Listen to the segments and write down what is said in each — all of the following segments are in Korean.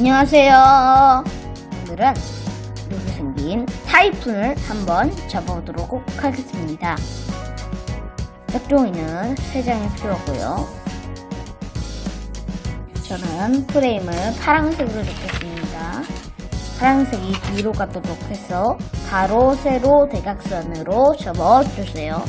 안녕하세요. 오늘은 이렇게 생긴 타이푼을 한번 잡아보도록 하겠습니다. 짝종이는 3장이 필요하고요. 저는 프레임을 파란색으로 잡겠습니다. 파란색이 뒤로 가도록 해서 가로, 세로, 대각선으로 접어주세요.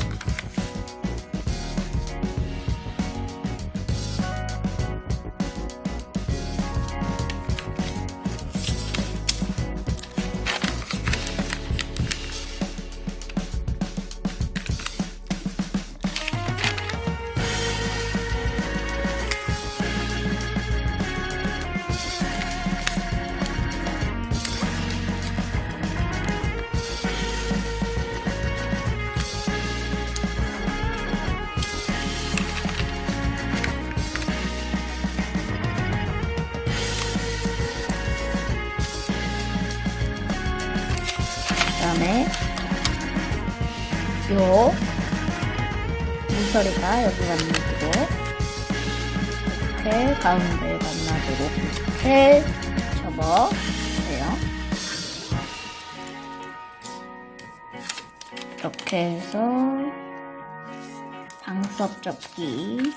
요 물소리가 여기 만나도록 이렇게 가운데 만나도록 이렇게 접어주세요. 이렇게 해서 방석 접기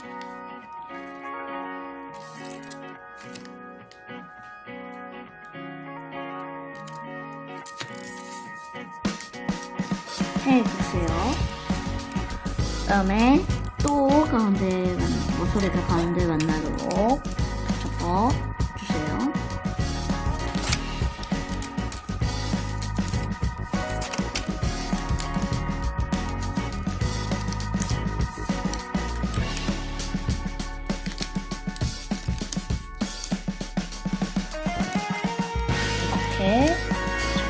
다음에 또 가운데 만- 모서리가 가운데 만나도록 접어 주세요. 이렇게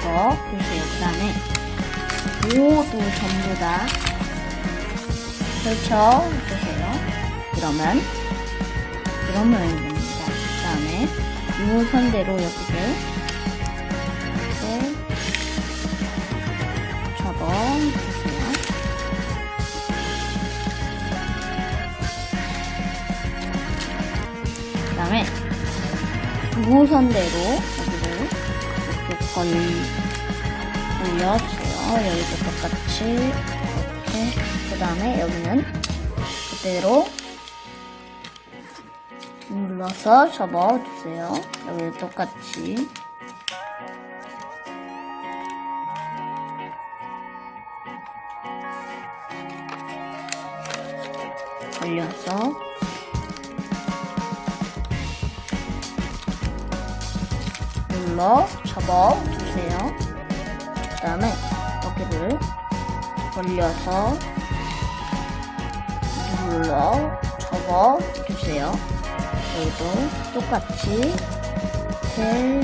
접어 주세요. 그 다음에 모두 전부 다 펼쳐주세요. 그러면 이런 모양이 됩니다. 그 다음에 이 선대로 여기를 이렇게 접어 주세요. 그 다음에 우선대로 여기를 이렇게 걸, 올려주세요. 여기도 똑같이 이렇게 그 다음에 여기는 그대로 눌러서 접어주세요. 여기도 똑같이 걸려서 눌러 접어주세요. 그 다음에 여기를 벌려서 눌러 접어 주세요. 여기도 똑같이 이렇게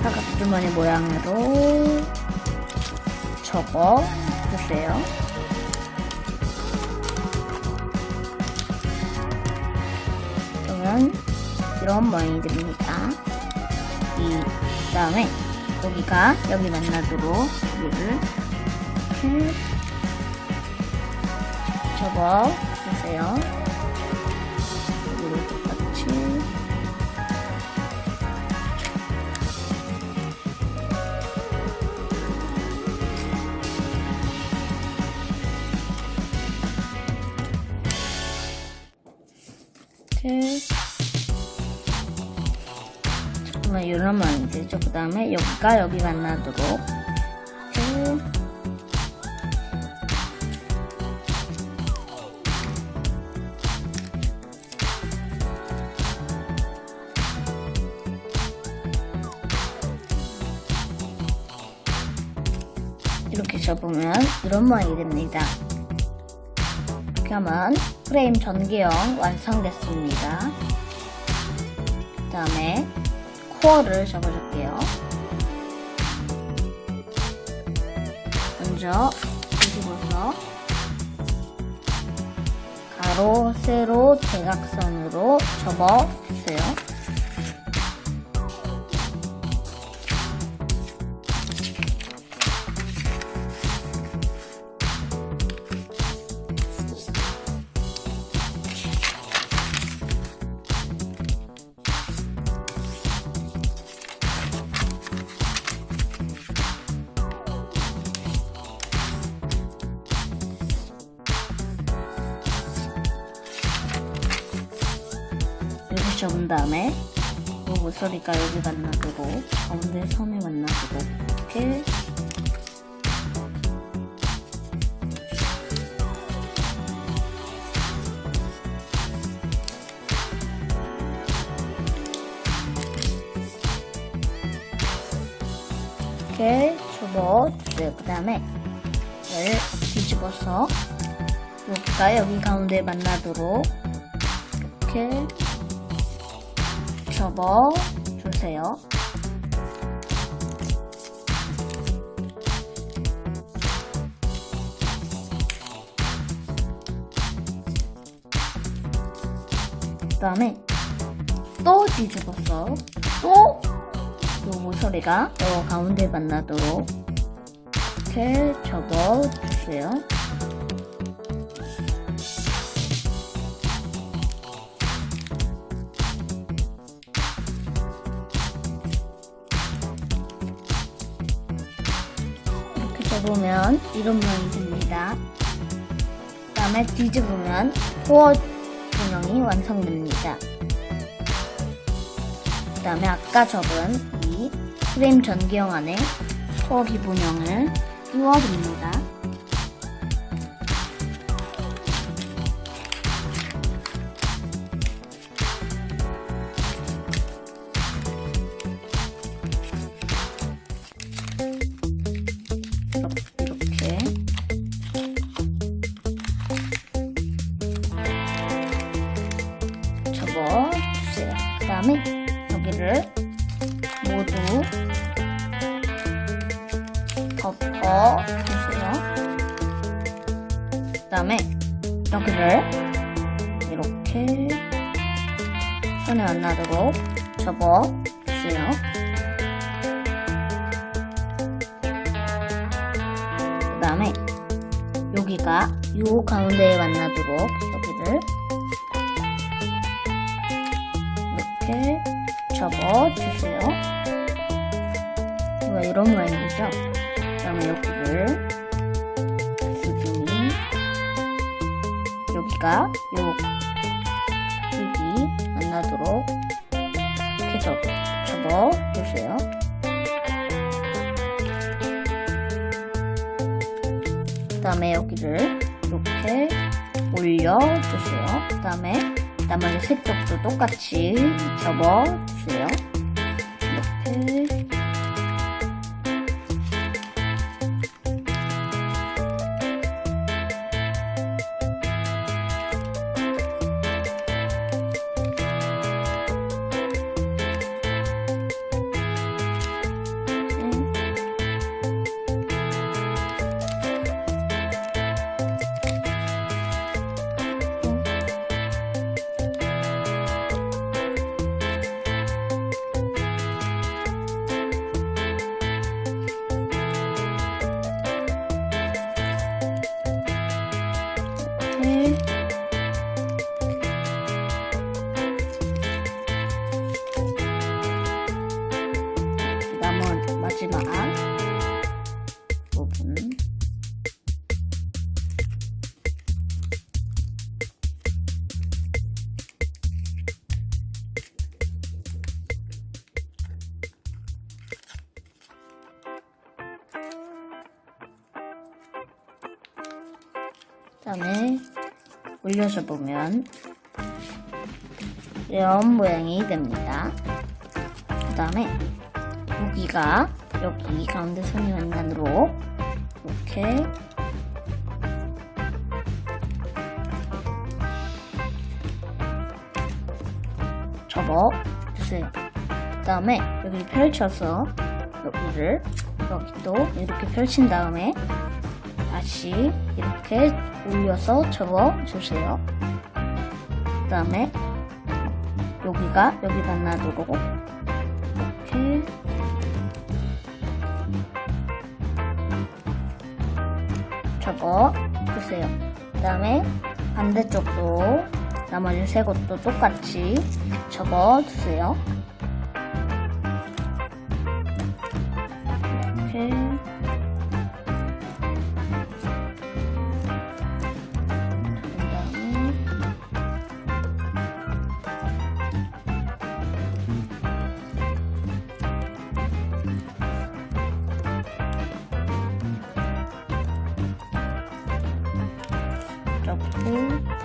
사각주머니 모양으로 접어 주세요. 그러면 이런 모양이 됩니다. 이 다음에 여기가 여기 만나도록 여기를 이렇게 접어 주세요. 여기를 똑같이 이렇게 정말 이런 모양이 되죠. 그 다음에 여기가 여기 만나도록 이런 모양이 됩니다. 이렇게 하면 프레임 전개형 완성됐습니다. 그 다음에 코어를 접어줄게요. 먼저 뒤집어서 가로, 세로, 대각선으로 접어주세요. 접은 다음에 요 모서리가 여기 만나두고 가운데 선을 만나두고 이렇게 이렇게 접어주세요. 그 다음에 얘를 뒤집어서 여기가 여기 가운데 만나도록 이렇게 접어 주세요. 그 다음에 또 뒤집어서 또요 모서리가 요 가운데 만나도록 이렇게 접어주세요. 접으면 이런 모양이 됩니다. 그 다음에 뒤집으면 코어 분형이 완성됩니다. 그 다음에 아까 접은 이 프레임 전기형 안에 코어 기본형을 끼워줍니다. 나도록 접어주세요. 그 다음에 여기가 요 가운데에 만나도록 여기를 이렇게 접어주세요. 이거 이런 모양이죠? 그 다음에 여기를 여기가 요 이렇게 접, 접어주세요. 그 다음에 여기를 이렇게 올려주세요. 그 다음에 나머지 세 쪽도 똑같이 접어주세요. 다음에 올려서 보면 이런 모양이 됩니다. 그 다음에 여기가 여기 가운데 선이 만나도록 이렇게 접어 주세요. 그 다음에 여기 펼쳐서 여기를 여기도 이렇게 펼친 다음에 다시 이렇게 올려서 접어 주세요. 그 다음에 여기가 여기 만나도록 이렇게 접어 주세요. 그 다음에 반대쪽도 나머지 세 곳도 똑같이 접어 주세요. 없고.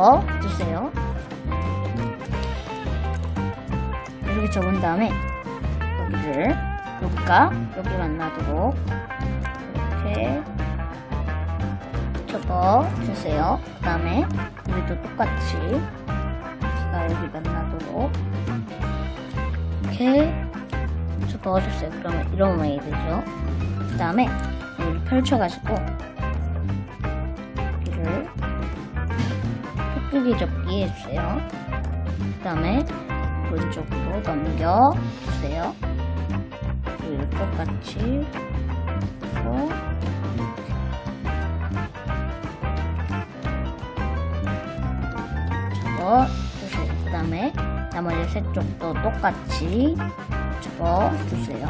접어 주세요. 이렇게 접은 다음에 여기를 여기가 여기 만나도록 이렇게 접어 주세요. 그 다음에 여기도 똑같이 여기가 여기 만나도록 이렇게 접어주세요. 그러면 이런 모양이 되죠. 그 다음에 여기를 펼쳐가지고 톡두기 접기 해주세요. 그 다음에 오른쪽으로 넘겨주세요. 그리고 똑같이 하고 접어주세요. 그 다음에 나머지 세 쪽도 똑같이 접어주세요.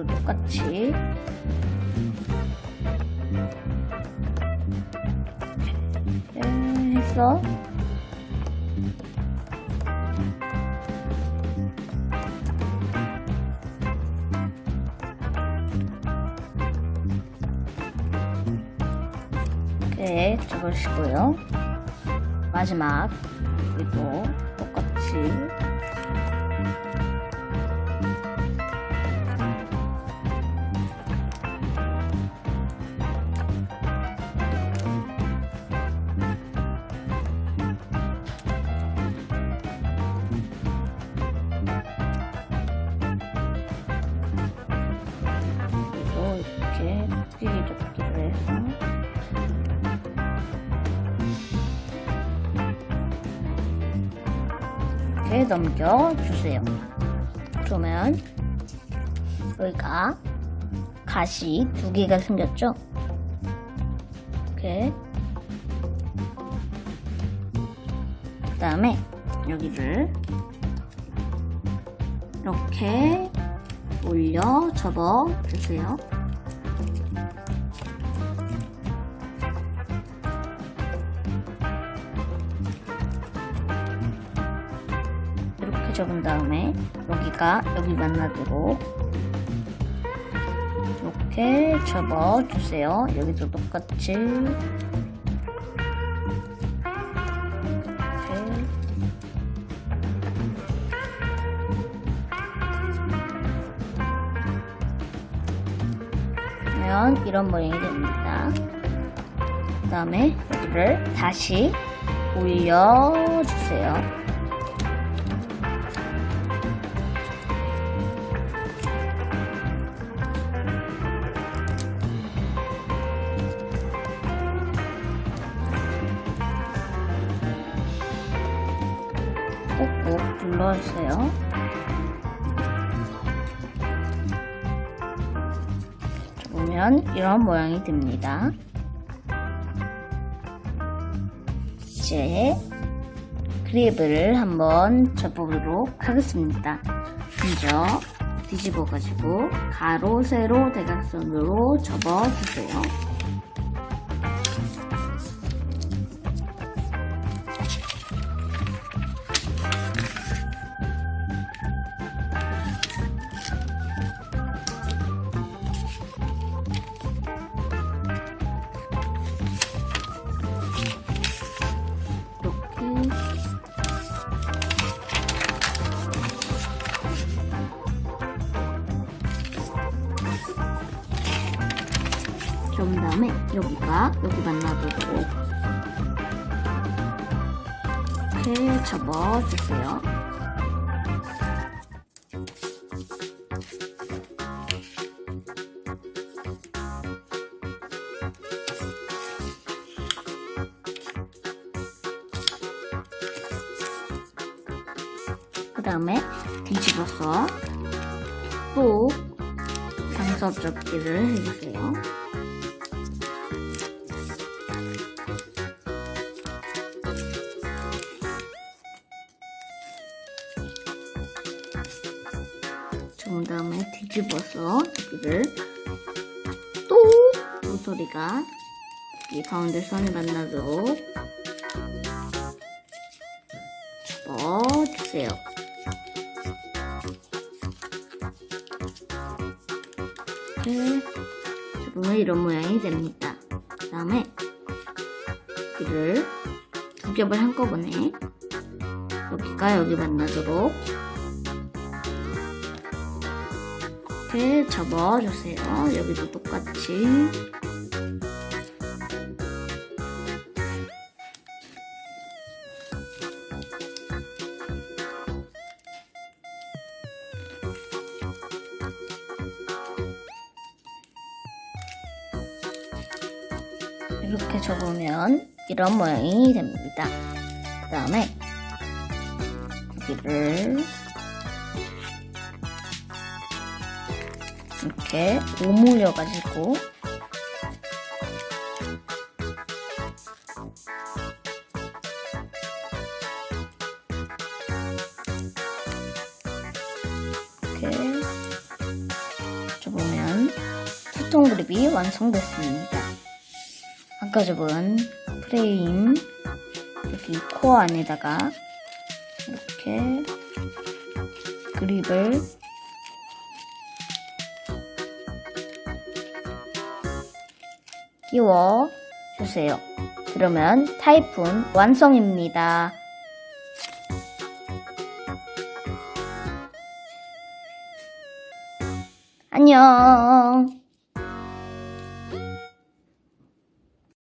여기도 똑같이. 해서. 이렇게 접으시고요. 마지막 여기도 똑같이 넘겨 주세요. 그러면 여기가 가시 두 개가 생겼죠? 이렇게 그 다음에 여기를 이렇게 올려 접어 주세요. 여기가 여기 만나도록 이렇게 접어 주세요. 여기도 똑같이 하면 이런 모양이 됩니다. 그 다음에 여기를 다시 올려주세요. 꾹꾹 눌러주세요. 보면 이런 모양이 됩니다. 이제 그립을 한번 접어보도록 하겠습니다. 먼저 뒤집어가지고 가로, 세로, 대각선으로 접어주세요. 접어주세요. 그 다음에 뒤집어서 또 장섭 접기를 해주세요. 모서리가 이 가운데 선을 만나도록 접어주세요. 이렇게 접으면 이런 모양이 됩니다. 그 다음에 여기를 두 겹을 한꺼번에 여기가 여기 만나도록 이렇게 접어주세요. 여기도 똑같이 이렇게 접으면 이런 모양이 됩니다. 그 다음에 여기를 이렇게 오므려 가지고 이렇게 접으면 투통 그립이 완성됐습니다. 아까 접은 프레임 여기 코어 안에다가 이렇게 그립을 끼워 주세요. 그러면 타이푼 완성입니다. 안녕.